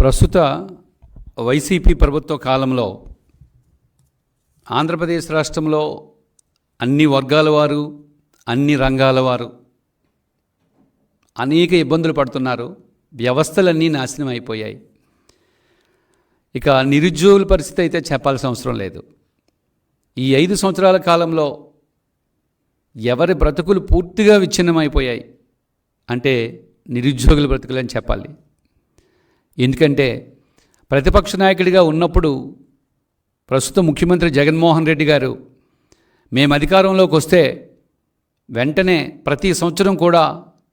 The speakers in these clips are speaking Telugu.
ప్రస్తుత వైసీపీ ప్రభుత్వ కాలంలో ఆంధ్రప్రదేశ్ రాష్ట్రంలో అన్ని వర్గాల వారు అన్ని రంగాల వారు అనేక ఇబ్బందులు పడుతున్నారు. వ్యవస్థలన్నీ నాశనం అయిపోయాయి. ఇక నిరుద్యోగుల పరిస్థితి అయితే చెప్పాల్సిన అవసరం లేదు. ఈ ఐదు సంవత్సరాల కాలంలో ఎవరి బ్రతుకులు పూర్తిగా విచ్ఛిన్నమైపోయాయి అంటే నిరుద్యోగుల బ్రతుకులని చెప్పాలి. ఎందుకంటే ప్రతిపక్ష నాయకుడిగా ఉన్నప్పుడు ప్రస్తుత ముఖ్యమంత్రి జగన్మోహన్ రెడ్డి గారు మేము అధికారంలోకి వస్తే వెంటనే ప్రతి సంవత్సరం కూడా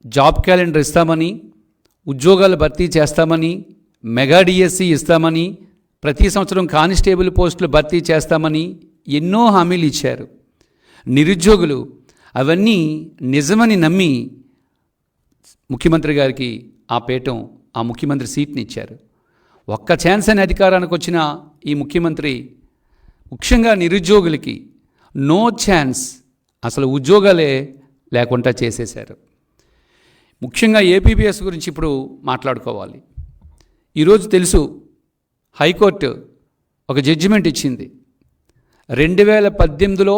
జాబ్ క్యాలెండర్ ఇస్తామని ఉద్యోగాలు భర్తీ చేస్తామని మెగా డిఎస్సి ఇస్తామని ప్రతి సంవత్సరం కానిస్టేబుల్ పోస్టులు భర్తీ చేస్తామని ఎన్నో హామీలు ఇచ్చారు. నిరుద్యోగులు అవన్నీ నిజమని నమ్మి ముఖ్యమంత్రి గారికి ఆ పీఠం ఆ ముఖ్యమంత్రి సీట్ని ఇచ్చారు ఒక్క ఛాన్స్ అని అధికారానికి వచ్చిన ఈ ముఖ్యమంత్రి ముఖ్యంగా నిరుద్యోగులకి నో ఛాన్స్ అసలు ఉద్యోగాలే లేకుండా చేసేశారు. ముఖ్యంగా ఏపీపీఎస్ గురించి ఇప్పుడు మాట్లాడుకోవాలి. ఈరోజు తెలుసు హైకోర్టు ఒక జడ్జిమెంట్ ఇచ్చింది. రెండు వేల పద్దెనిమిదిలో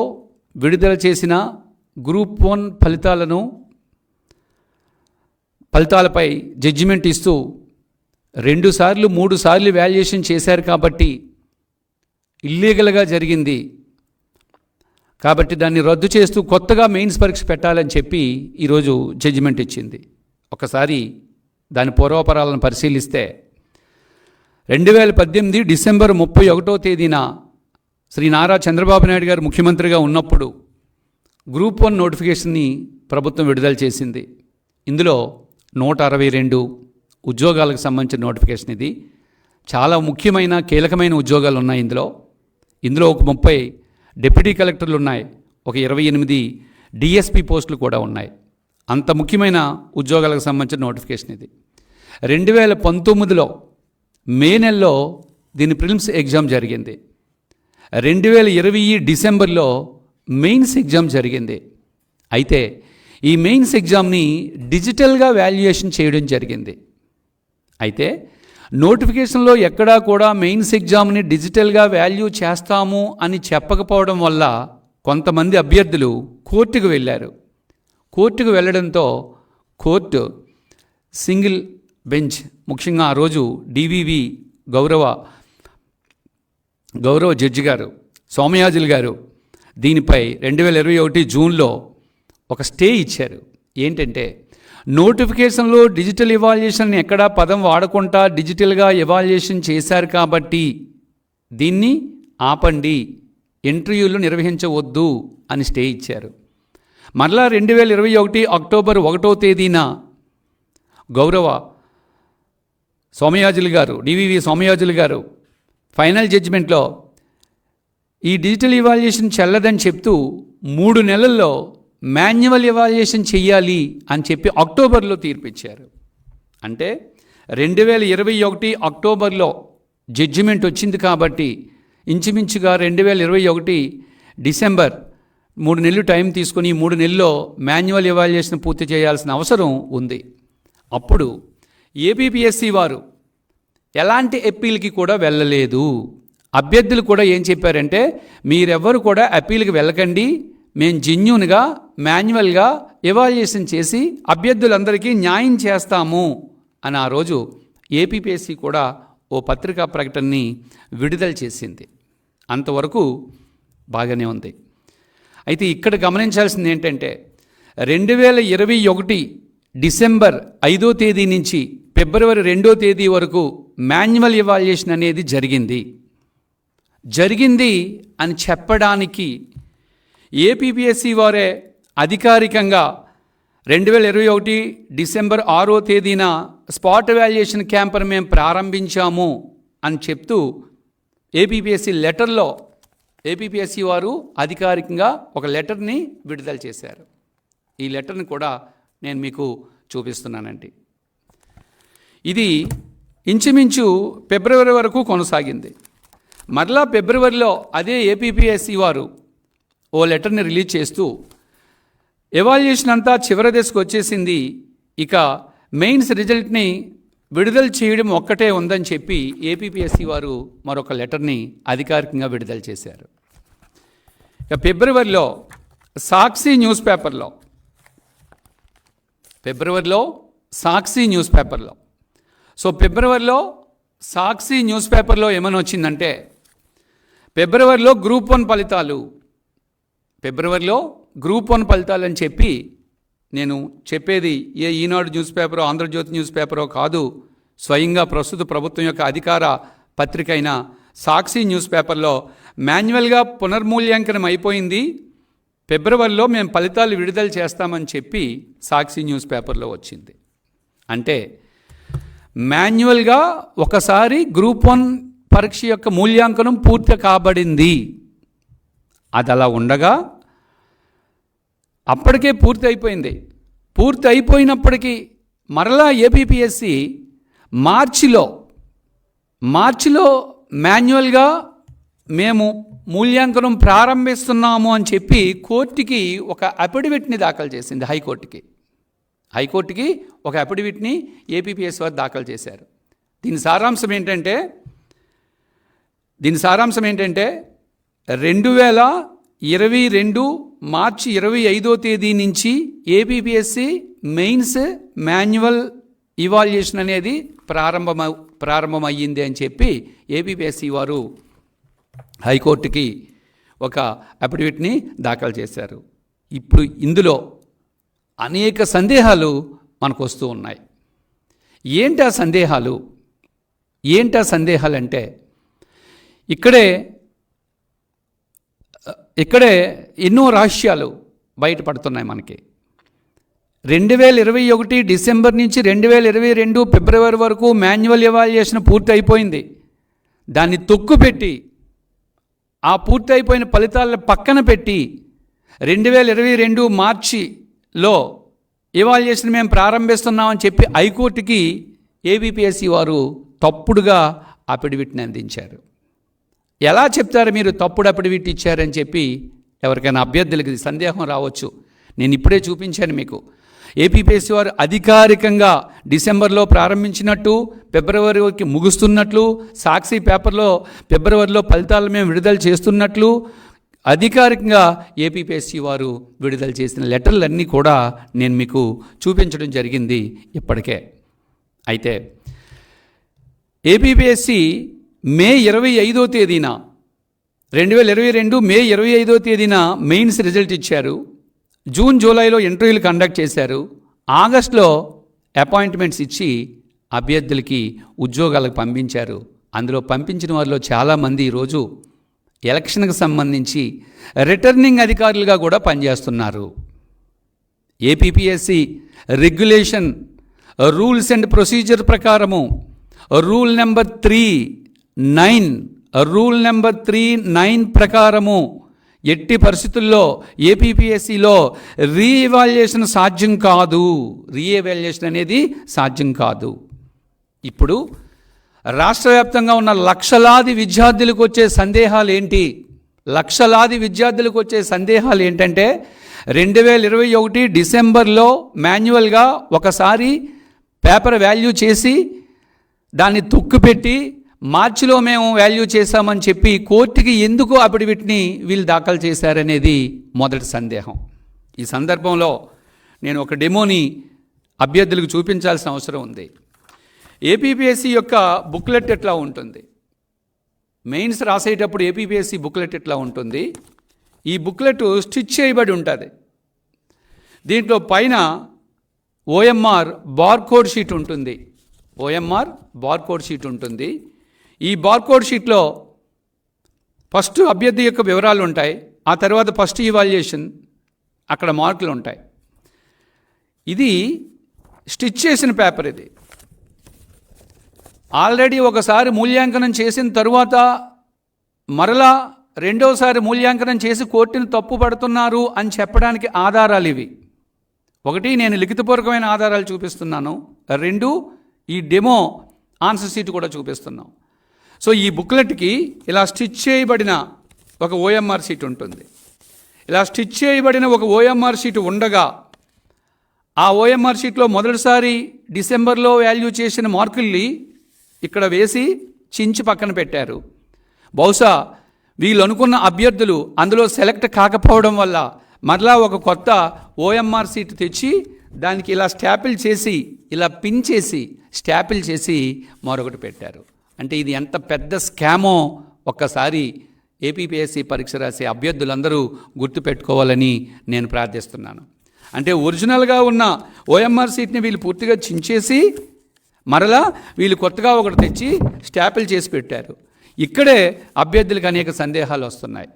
విడుదల చేసిన గ్రూప్ వన్ ఫలితాలను ఫలితాలపై జడ్జిమెంట్ ఇస్తూ రెండు సార్లు మూడు సార్లు వాల్యుయేషన్ చేశారు కాబట్టి ఇల్లీగల్గా జరిగింది. కాబట్టి దాన్ని రద్దు చేస్తూ కొత్తగా మెయిన్స్ పరీక్ష పెట్టాలని చెప్పి ఈరోజు జడ్జిమెంట్ ఇచ్చింది. ఒకసారి దాని పూర్వపరాలను పరిశీలిస్తే రెండు వేల పద్దెనిమిది డిసెంబర్ ముప్పై ఒకటో తేదీన శ్రీ నారా చంద్రబాబు నాయుడు గారు ముఖ్యమంత్రిగా ఉన్నప్పుడు గ్రూప్ వన్ నోటిఫికేషన్ని ప్రభుత్వం విడుదల చేసింది. ఇందులో నూట అరవై రెండు ఉద్యోగాలకు సంబంధించిన నోటిఫికేషన్ ఇది. చాలా ముఖ్యమైన కీలకమైన ఉద్యోగాలు ఉన్నాయి ఇందులో. ఇందులో ఒక ముప్పై డిప్యూటీ కలెక్టర్లు ఉన్నాయి. ఒక ఇరవై ఎనిమిది డిఎస్పి పోస్టులు కూడా ఉన్నాయి. అంత ముఖ్యమైన ఉద్యోగాలకు సంబంధించిన నోటిఫికేషన్ ఇది. రెండు వేల పంతొమ్మిదిలో మే నెలలో దీని ప్రిలిమ్స్ ఎగ్జామ్ జరిగింది. రెండు వేల ఇరవై డిసెంబర్లో మెయిన్స్ ఎగ్జామ్ జరిగింది. అయితే ఈ మెయిన్స్ ఎగ్జామ్ని డిజిటల్గా వాల్యుయేషన్ చేయడం జరిగింది. అయితే నోటిఫికేషన్లో ఎక్కడా కూడా మెయిన్స్ ఎగ్జామ్ని డిజిటల్గా వాల్యూ చేస్తాము అని చెప్పకపోవడం వల్ల కొంతమంది అభ్యర్థులు కోర్టుకు వెళ్ళారు. కోర్టుకు వెళ్ళడంతో కోర్టు సింగిల్ బెంచ్ ముఖ్యంగా ఆ రోజు డివివి గౌరవ గౌరవ జడ్జి గారు సోమయాజులు గారు దీనిపై రెండు వేల ఇరవై ఒకటి జూన్లో ఒక స్టే ఇచ్చారు. ఏంటంటే నోటిఫికేషన్లో డిజిటల్ ఇవాల్యుయేషన్ ఎక్కడా పదం వాడకుండా డిజిటల్గా ఇవాల్యుయేషన్ చేశారు కాబట్టి దీన్ని ఆపండి ఇంటర్వ్యూలు నిర్వహించవద్దు అని స్టే ఇచ్చారు. మరలా రెండు వేల ఇరవై ఒకటి అక్టోబర్ ఒకటో తేదీన గౌరవ సోమయాజులు గారు డివివి సోమయాజులు గారు ఫైనల్ జడ్జిమెంట్లో ఈ డిజిటల్ ఇవాల్యుయేషన్ చెల్లదని చెప్తూ మూడు నెలల్లో మాన్యువల్ ఎవాల్యుయేషన్ చెయ్యాలి అని చెప్పి అక్టోబర్లో తీర్పిచ్చారు. అంటే రెండు వేల ఇరవై ఒకటి అక్టోబర్లో జడ్జిమెంట్ వచ్చింది కాబట్టి ఇంచుమించుగా రెండు వేల ఇరవై ఒకటి డిసెంబర్ మూడు నెలలు టైం తీసుకుని మూడు నెలల్లో మాన్యువల్ ఎవాల్యుయేషన్ పూర్తి చేయాల్సిన అవసరం ఉంది. అప్పుడు ఏపీపీఎస్సి వారు ఎలాంటి అప్పీల్కి కూడా వెళ్ళలేదు. అభ్యర్థులు కూడా ఏం చెప్పారంటే మీరెవ్వరు కూడా అప్పీల్కి వెళ్ళకండి. మేము జెన్యున్గా మాన్యువల్గా ఎవాల్యుయేషన్ చేసి అభ్యర్థులందరికీ న్యాయం చేస్తాము అని ఆ రోజు ఏపీపీఎస్సి కూడా ఓ పత్రికా ప్రకటనని విడుదల చేసింది. అంతవరకు బాగానే ఉంది. అయితే ఇక్కడ గమనించాల్సింది ఏంటంటే రెండు వేల ఇరవై ఒకటి డిసెంబర్ ఐదో తేదీ నుంచి ఫిబ్రవరి రెండో తేదీ వరకు మాన్యువల్ ఇవాల్యుయేషన్ అనేది జరిగింది. జరిగింది అని చెప్పడానికి ఏపీపీఎస్సీ వారే అధికారికంగా రెండు వేల ఇరవై ఒకటి డిసెంబర్ ఆరో తేదీన స్పాట్ వాల్యుయేషన్ క్యాంప్ను మేము ప్రారంభించాము అని చెప్తూ ఏపీపీఎస్సీ లెటర్లో ఏపీపీఎస్సీ వారు అధికారికంగా ఒక లెటర్ని విడుదల చేశారు. ఈ లెటర్ని కూడా నేను మీకు చూపిస్తున్నానండి. ఇది ఇంచుమించు ఫిబ్రవరి వరకు కొనసాగింది. మరలా ఫిబ్రవరిలో అదే ఏపీపీఎస్సీ వారు ఓ లెటర్ని రిలీజ్ చేస్తూ ఎవాల్యుయేషన్ అంతా చివరి దశకు వచ్చేసింది. ఇక మెయిన్స్ రిజల్ట్ని విడుదల చేయడం ఒక్కటే ఉందని చెప్పి ఏపీపీఎస్సీ వారు మరొక లెటర్ని అధికారికంగా విడుదల చేశారు. ఇక ఫిబ్రవరిలో సాక్షి న్యూస్ పేపర్లో ఫిబ్రవరిలో సాక్షి న్యూస్ పేపర్లో. సో ఫిబ్రవరిలో సాక్షి న్యూస్ పేపర్లో ఏమని వచ్చిందంటే ఫిబ్రవరిలో గ్రూప్ వన్ ఫలితాలు ఫిబ్రవరిలో గ్రూప్ వన్ ఫలితాలు అని చెప్పి నేను చెప్పేది ఏ ఈనాడు న్యూస్ పేపరో ఆంధ్రజ్యోతి న్యూస్ పేపరో కాదు స్వయంగా ప్రస్తుత ప్రభుత్వం యొక్క అధికార పత్రిక అయిన సాక్షి న్యూస్ పేపర్లో మాన్యువల్గా పునర్మూల్యాంకనం అయిపోయింది. ఫిబ్రవరిలో మేము ఫలితాలు విడుదల చేస్తామని చెప్పి సాక్షి న్యూస్ పేపర్లో వచ్చింది. అంటే మాన్యువల్గా ఒకసారి గ్రూప్ వన్ పరీక్ష యొక్క మూల్యాంకనం పూర్తి కాబడింది. అది అలా ఉండగా అప్పటికే పూర్తి అయిపోయింది. పూర్తి అయిపోయినప్పటికీ మరలా ఏపీపీఎస్సి మార్చిలో మార్చిలో మాన్యువల్గా మేము మూల్యాంకనం ప్రారంభిస్తున్నాము అని చెప్పి కోర్టుకి ఒక అఫిడవిట్ని దాఖలు చేసింది హైకోర్టుకి. హైకోర్టుకి ఒక అఫిడవిట్ని ఏపీపీఎస్ వారు దాఖలు చేశారు. దీని సారాంశం ఏంటంటే దీని సారాంశం ఏంటంటే రెండు వేల ఇరవై రెండు మార్చి ఇరవై ఐదో తేదీ నుంచి ఏపీపీఎస్సి మెయిన్స్ మాన్యువల్ ఇవాల్యుయేషన్ అనేది ప్రారంభమ ప్రారంభమయ్యింది అని చెప్పి ఏపీపీఎస్సి వారు హైకోర్టుకి ఒక అఫిడవిట్ని దాఖలు చేశారు. ఇప్పుడు ఇందులో అనేక సందేహాలు మనకు వస్తూ ఉన్నాయి. ఏంటి ఆ సందేహాలు? ఏంటి ఆ సందేహాలు అంటే ఇక్కడే ఇక్కడే ఎన్నో రహస్యాలు బయటపడుతున్నాయి మనకి. రెండు వేల ఇరవై ఒకటి డిసెంబర్ నుంచి రెండు వేల ఇరవై రెండు ఫిబ్రవరి వరకు మాన్యువల్ ఎవాల్యుయేషన్ పూర్తి అయిపోయింది. దాన్ని తొక్కు పెట్టి ఆ పూర్తి అయిపోయిన ఫలితాలను పక్కన పెట్టి రెండు వేల ఇరవై రెండు మార్చిలో ఇవాల్యుయేషన్ మేము ప్రారంభిస్తున్నామని చెప్పి హైకోర్టుకి ఏబిపిఎస్సి వారు తప్పుడుగా అఫిడవిట్ని అందించారు. ఎలా చెప్తారు మీరు తప్పుడు అఫిడవిట్ ఇచ్చారని చెప్పి ఎవరికైనా అభ్యర్థులకి సందేహం రావచ్చు. నేను ఇప్పుడే చూపించాను మీకు. ఏపీపీఎస్సీ వారు అధికారికంగా డిసెంబర్లో ప్రారంభించినట్టు ఫిబ్రవరికి ముగుస్తున్నట్లు సాక్షి పేపర్లో ఫిబ్రవరిలో ఫలితాలు మేము విడుదల చేస్తున్నట్లు అధికారికంగా ఏపీపీఎస్సీ వారు విడుదల చేసిన లెటర్లన్నీ కూడా నేను మీకు చూపించడం జరిగింది ఇప్పటికే. అయితే ఏపీపీఎస్సీ మే ఇరవై ఐదో తేదీన రెండు వేల ఇరవై రెండు మే ఇరవై ఐదో తేదీన మెయిన్స్ రిజల్ట్ ఇచ్చారు. జూన్ జూలైలో ఇంటర్వ్యూలు కండక్ట్ చేశారు. ఆగస్టులో అపాయింట్మెంట్స్ ఇచ్చి అభ్యర్థులకి ఉద్యోగాలకు పంపించారు. అందులో పంపించిన వారిలో చాలామంది ఈరోజు ఎలక్షన్కి సంబంధించి రిటర్నింగ్ అధికారులుగా కూడా పనిచేస్తున్నారు. APPSC regulation rules and procedure ప్రకారము rule number three nine rule number three nine ప్రకారము ఎట్టి పరిస్థితుల్లో ఏపీపీఎస్సిలో రీఇవాల్యుయేషన్ సాధ్యం కాదు. రీఎవాల్యుయేషన్ అనేది సాధ్యం కాదు. ఇప్పుడు రాష్ట్ర వ్యాప్తంగా ఉన్న లక్షలాది విద్యార్థులకు వచ్చే సందేహాలు ఏంటి? లక్షలాది విద్యార్థులకు వచ్చే సందేహాలు ఏంటంటే రెండు వేల ఇరవై ఒకటి డిసెంబర్లో మాన్యువల్గా ఒకసారి పేపర్ వాల్యూ చేసి దాన్ని తొక్కుపెట్టి మార్చిలో మేము వాల్యూ చేశామని చెప్పి కోర్టుకి ఎందుకు అఫిడవిట్ని వీళ్ళు దాఖలు చేశారనేది మొదటి సందేహం. ఈ సందర్భంలో నేను ఒక డెమోని అభ్యర్థులకు చూపించాల్సిన అవసరం ఉంది. ఏపీపీఎస్సీ యొక్క బుక్లెట్ ఎట్లా ఉంటుంది? మెయిన్స్ రాసేటప్పుడు ఏపీపీఎస్సి బుక్లెట్ ఎట్లా ఉంటుంది? ఈ బుక్లెట్ స్టిచ్ చేయబడి ఉంటుంది. దీంట్లో పైన ఓఎంఆర్ బార్కోడ్ షీట్ ఉంటుంది. ఓఎంఆర్ బార్కోడ్ షీట్ ఉంటుంది. ఈ బార్కోడ్ షీట్లో ఫస్ట్ అభ్యర్థి యొక్క వివరాలు ఉంటాయి ఆ తర్వాత ఫస్ట్ ఇవాల్యుయేషన్ అక్కడ మార్కులు ఉంటాయి. ఇది స్టిచ్ చేసిన పేపర్ ఇది. ఆల్రెడీ ఒకసారి మూల్యాంకనం చేసిన తరువాత మరలా రెండోసారి మూల్యాంకనం చేసి కోర్టుని తప్పు పడుతున్నారు అని చెప్పడానికి ఆధారాలు ఇవి. ఒకటి నేను లిఖితపూర్వకమైన ఆధారాలు చూపిస్తున్నాను. రెండు ఈ డెమో ఆన్సర్ సీట్ కూడా చూపిస్తున్నాం. సో ఈ బుక్లెట్కి ఇలా స్టిచ్ చేయబడిన ఒక ఓఎంఆర్ షీట్ ఉంటుంది. ఇలా స్టిచ్ చేయబడిన ఒక ఓఎంఆర్ షీట్ ఉండగా ఆ ఓఎంఆర్ షీట్లో మొదటిసారి డిసెంబర్లో వాల్యూ చేసిన మార్కుల్ని ఇక్కడ వేసి చించి పక్కన పెట్టారు. బహుశా వీళ్ళు అనుకున్న అభ్యర్థులు అందులో సెలెక్ట్ కాకపోవడం వల్ల మరలా ఒక కొత్త ఓఎంఆర్ సీట్ తెచ్చి దానికి ఇలా స్టాపిల్ చేసి ఇలా పిన్ చేసి స్టాపిల్ చేసి మరొకటి పెట్టారు. అంటే ఇది ఎంత పెద్ద స్కామో ఒక్కసారి ఏపీపీఎస్సీ పరీక్ష రాసే అభ్యర్థులందరూ గుర్తుపెట్టుకోవాలని నేను ప్రార్థిస్తున్నాను. అంటే ఒరిజినల్గా ఉన్న ఓఎంఆర్ సీట్ని వీళ్ళు పూర్తిగా చించేసి మరలా వీళ్ళు కొత్తగా ఒకటి తెచ్చి స్టాపిల్ చేసి పెట్టారు. ఇక్కడే అభ్యర్థులకు అనేక సందేహాలు వస్తున్నాయి.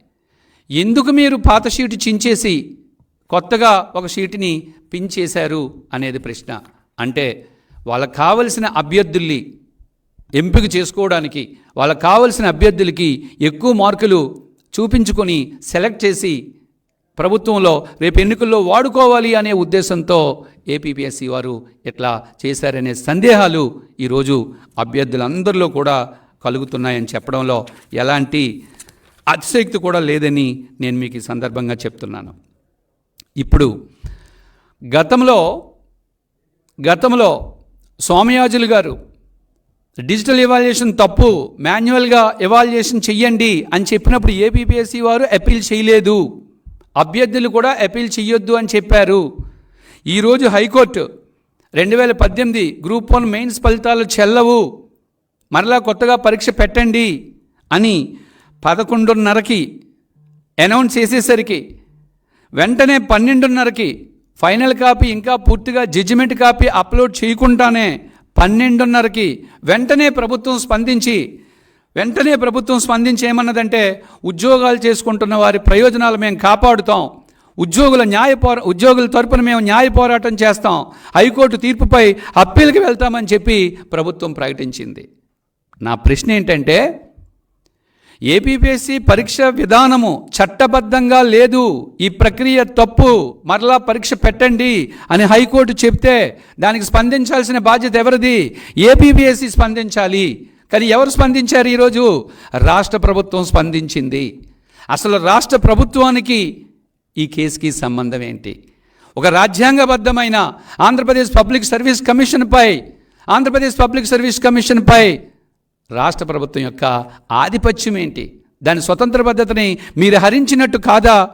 ఎందుకు మీరు పాత షీటు చించేసి కొత్తగా ఒక షీటుని పిన్ చేశారు అనేది ప్రశ్న. అంటే వాళ్ళకు కావలసిన అభ్యర్థుల్ని ఎంపిక చేసుకోవడానికి వాళ్ళకు కావలసిన అభ్యర్థులకి ఎక్కువ మార్కులు చూపించుకొని సెలెక్ట్ చేసి ప్రభుత్వంలో రేపు ఎన్నికల్లో వాడుకోవాలి అనే ఉద్దేశంతో ఏపీపీఎస్సీ వారు ఇట్లా చేశారనే సందేహాలు ఈరోజు అభ్యర్థులందరిలో కూడా కలుగుతున్నాయని చెప్పడంలో ఎలాంటి అతిశక్తి కూడా లేదని నేను మీకు ఈ సందర్భంగా చెప్తున్నాను. ఇప్పుడు గతంలో గతంలో సోమయాజులు గారు డిజిటల్ ఎవాల్యుయేషన్ తప్పు. మాన్యువల్గా ఎవాల్యుయేషన్ చెయ్యండి అని చెప్పినప్పుడు ఏపీపీఎస్సీ వారు అపీల్ చేయలేదు. అభ్యర్థులు కూడా అపీల్ చేయొద్దు అని చెప్పారు. ఈరోజు హైకోర్టు రెండు వేల పద్దెనిమిది గ్రూప్ వన్ మెయిన్స్ ఫలితాలు చెల్లవు. మరలా కొత్తగా పరీక్ష పెట్టండి అని పదకొండున్నరకి అనౌన్స్ చేసేసరికి వెంటనే పన్నెండున్నరకి ఫైనల్ కాపీ ఇంకా పూర్తిగా జడ్జిమెంట్ కాపీ అప్లోడ్ చేయకుండానే పన్నెండున్నరకి వెంటనే ప్రభుత్వం స్పందించి వెంటనే ప్రభుత్వం స్పందించి ఏమన్నదంటే ఉద్యోగాలు చేసుకుంటున్న వారి ప్రయోజనాలు మేము కాపాడుతాం. ఉద్యోగుల న్యాయ పోరా ఉద్యోగుల తరపున మేము న్యాయ పోరాటం చేస్తాం. హైకోర్టు తీర్పుపై అప్పీల్కి వెళ్తామని చెప్పి ప్రభుత్వం ప్రకటించింది. నా ప్రశ్న ఏంటంటే ఏపీపీఎస్సీ పరీక్ష విధానము చట్టబద్ధంగా లేదు. ఈ ప్రక్రియ తప్పు. మరలా పరీక్ష పెట్టండి అని హైకోర్టు చెప్తే దానికి స్పందించాల్సిన బాధ్యత ఎవరిది? ఏపీపీఎస్సీ స్పందించాలి. కానీ ఎవరు స్పందించారు ఈరోజు? రాష్ట్ర ప్రభుత్వం స్పందించింది. అసలు రాష్ట్ర ప్రభుత్వానికి ఈ కేసుకి సంబంధం ఏంటి? ఒక రాజ్యాంగబద్ధమైన ఆంధ్రప్రదేశ్ పబ్లిక్ సర్వీస్ కమిషన్పై ఆంధ్రప్రదేశ్ పబ్లిక్ సర్వీస్ కమిషన్పై రాష్ట్ర ప్రభుత్వం యొక్క ఆధిపత్యం ఏంటి? దాని స్వతంత్ర పద్ధతిని మీరు హరించినట్టు కాదా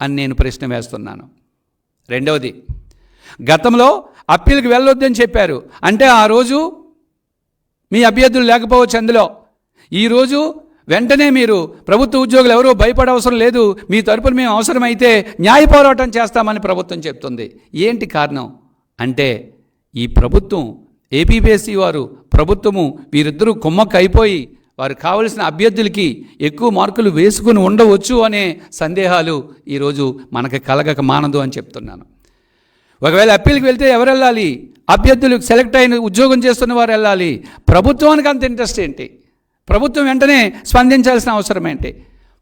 అని నేను ప్రశ్న వేస్తున్నాను. రెండవది గతంలో అప్పీల్కి వెళ్ళొద్దని చెప్పారు. అంటే ఆ రోజు మీ అభ్యర్థులు లేకపోవచ్చు అందులో. ఈరోజు వెంటనే మీరు ప్రభుత్వ ఉద్యోగులు ఎవరూ భయపడవసరం లేదు. మీ తరపున మేము అవసరమైతే న్యాయ పోరాటం చేస్తామని ప్రభుత్వం చెప్తుంది. ఏంటి కారణం? అంటే ఈ ప్రభుత్వం ఏపీపీఎస్సీ వారు ప్రభుత్వము వీరిద్దరూ కుమ్మక్క అయిపోయి వారు కావలసిన అభ్యర్థులకి ఎక్కువ మార్కులు వేసుకుని ఉండవచ్చు అనే సందేహాలు ఈరోజు మనకి కలగక మానదు అని చెప్తున్నాను. ఒకవేళ అప్పీల్కి వెళ్తే ఎవరు వెళ్ళాలి? అభ్యర్థులు సెలెక్ట్ అయిన ఉద్యోగం చేస్తున్న వారు వెళ్ళాలి. ప్రభుత్వానికి అంత ఇంట్రెస్ట్ ఏంటి? ప్రభుత్వం వెంటనే స్పందించాల్సిన అవసరం ఏంటి?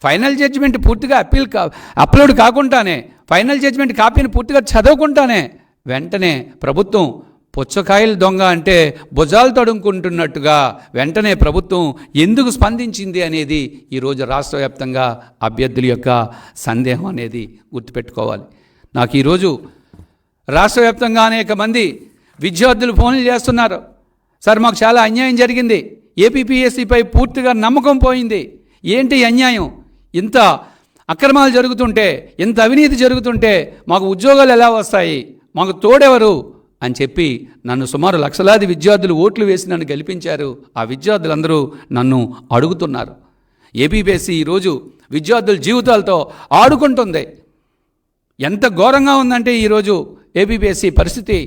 ఫైనల్ జడ్జిమెంట్ పూర్తిగా అప్పీల్ కా అప్లోడ్ కాకుండానే ఫైనల్ జడ్జిమెంట్ కాపీని పూర్తిగా చదవకుండానే వెంటనే ప్రభుత్వం పుచ్చకాయలు దొంగ అంటే భుజాలు తడుముకుంటున్నట్టుగా వెంటనే ప్రభుత్వం ఎందుకు స్పందించింది అనేది ఈరోజు రాష్ట్ర వ్యాప్తంగా అభ్యర్థుల యొక్క సందేహం అనేది గుర్తుపెట్టుకోవాలి. నాకు ఈరోజు రాష్ట్ర వ్యాప్తంగా అనేక మంది విద్యార్థులు ఫోన్లు చేస్తున్నారు. సార్ మాకు చాలా అన్యాయం జరిగింది. ఏపీపీఎస్సీపై పూర్తిగా నమ్మకం పోయింది. ఏంటి అన్యాయం? ఇంత అక్రమాలు జరుగుతుంటే ఇంత అవినీతి జరుగుతుంటే మాకు ఉద్యోగాలు ఎలా వస్తాయి? మాకు తోడెవరు? అని చెప్పి నన్ను సుమారు లక్షలాది విద్యార్థులు ఓట్లు వేసి నన్ను గెలిపించారు. ఆ విద్యార్థులందరూ నన్ను అడుగుతున్నారు. ఏపీపీఎస్సీ ఈరోజు విద్యార్థుల జీవితాలతో ఆడుకుంటుంది. ఎంత ఘోరంగా ఉందంటే ఈరోజు ఏబీబీఎస్సీ పరిస్థితి.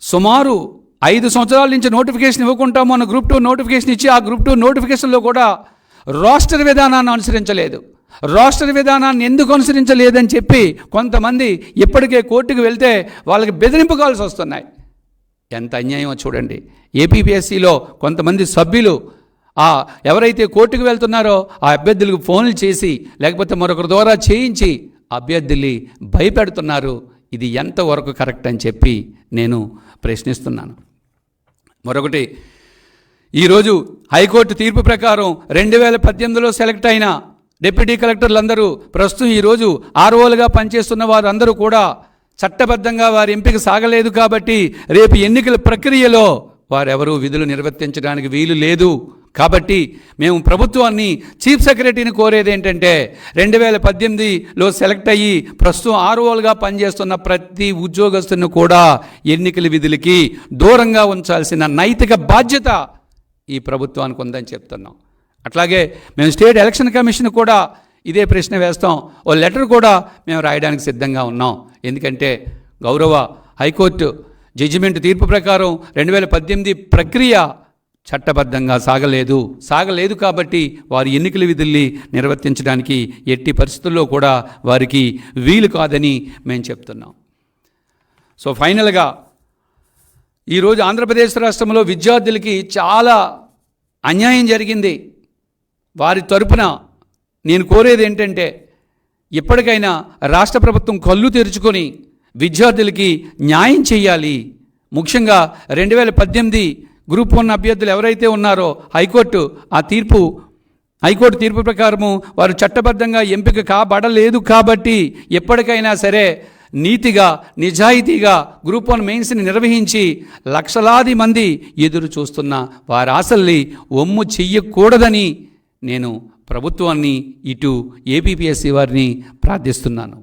సుమారు ఐదు సంవత్సరాల నుంచి నోటిఫికేషన్ ఇవ్వకుండా మన గ్రూప్ టూ నోటిఫికేషన్ ఇచ్చి ఆ గ్రూప్ టూ నోటిఫికేషన్లో కూడా రాష్ట్ర విధానాన్ని అనుసరించలేదు. రాష్ట్ర విధానాన్ని ఎందుకు అనుసరించలేదని చెప్పి కొంతమంది ఇప్పటికే కోర్టుకు వెళ్తే వాళ్ళకి బెదిరింపు కాల్సి వస్తున్నాయి. ఎంత అన్యాయమో చూడండి. ఏపీపీఎస్సీలో కొంతమంది సభ్యులు ఆ ఎవరైతే కోర్టుకు వెళ్తున్నారో ఆ అభ్యర్థులకు ఫోన్లు చేసి లేకపోతే మరొకరి ద్వారా చేయించి అభ్యర్థుల్ని భయపెడుతున్నారు. ఇది ఎంతవరకు కరెక్ట్ అని చెప్పి నేను ప్రశ్నిస్తున్నాను. మరొకటి ఈరోజు హైకోర్టు తీర్పు ప్రకారం రెండు వేల పద్దెనిమిదిలో సెలెక్ట్ అయిన డిప్యూటీ కలెక్టర్లందరూ ప్రస్తుతం ఈరోజు ఆర్ఓలుగా పనిచేస్తున్న వారందరూ కూడా చట్టబద్ధంగా వారి ఎంపిక సాగలేదు కాబట్టి రేపు ఎన్నికల ప్రక్రియలో వారెవరూ విధులు నిర్వర్తించడానికి వీలు లేదు. కాబట్టి మేము ప్రభుత్వాన్ని చీఫ్ సెక్రటరీని కోరేది ఏంటంటే రెండు వేల పద్దెనిమిదిలో సెలెక్ట్ అయ్యి ప్రస్తుతం ఆర్ఓలుగా పనిచేస్తున్న ప్రతి ఉద్యోగస్తుని కూడా ఎన్నికల విధులకి దూరంగా ఉంచాల్సిన నైతిక బాధ్యత ఈ ప్రభుత్వానికి ఉందని చెప్తున్నాం. అట్లాగే మేము స్టేట్ ఎలక్షన్ కమిషన్ కూడా ఇదే ప్రశ్న వేస్తాం. ఓ లెటర్ కూడా మేము రాయడానికి సిద్ధంగా ఉన్నాం. ఎందుకంటే గౌరవ హైకోర్టు జడ్జిమెంట్ తీర్పు ప్రకారం రెండు వేల పద్దెనిమిది ప్రక్రియ చట్టబద్ధంగా సాగలేదు. సాగలేదు కాబట్టి వారి ఎన్నికల విధుల్ని నిర్వర్తించడానికి ఎట్టి పరిస్థితుల్లో కూడా వారికి వీలు కాదని మేము చెప్తున్నాం. సో ఫైనల్గా ఈరోజు ఆంధ్రప్రదేశ్ రాష్ట్రంలో విద్యార్థులకి చాలా అన్యాయం జరిగింది. వారి తరపున నేను కోరేది ఏంటంటే ఇప్పటికైనా రాష్ట్ర ప్రభుత్వం కళ్ళు తెరుచుకొని విద్యార్థులకి న్యాయం చేయాలి ముఖ్యంగా రెండు వేల పద్దెనిమిది గ్రూప్ వన్ అభ్యర్థులు ఎవరైతే ఉన్నారో హైకోర్టు ఆ తీర్పు హైకోర్టు తీర్పు ప్రకారము వారు చట్టబద్ధంగా ఎంపిక కాబడలేదు కాబట్టి ఎప్పటికైనా సరే నీతిగా నిజాయితీగా గ్రూప్ వన్ మెయిన్స్ని నిర్వహించి లక్షలాది మంది ఎదురు చూస్తున్న వారి ఆశల్ని ఒమ్ము చెయ్యకూడదని నేను ప్రభుత్వాన్ని ఇటు ఏపీపీఎస్సీ వారిని ప్రార్థిస్తున్నాను.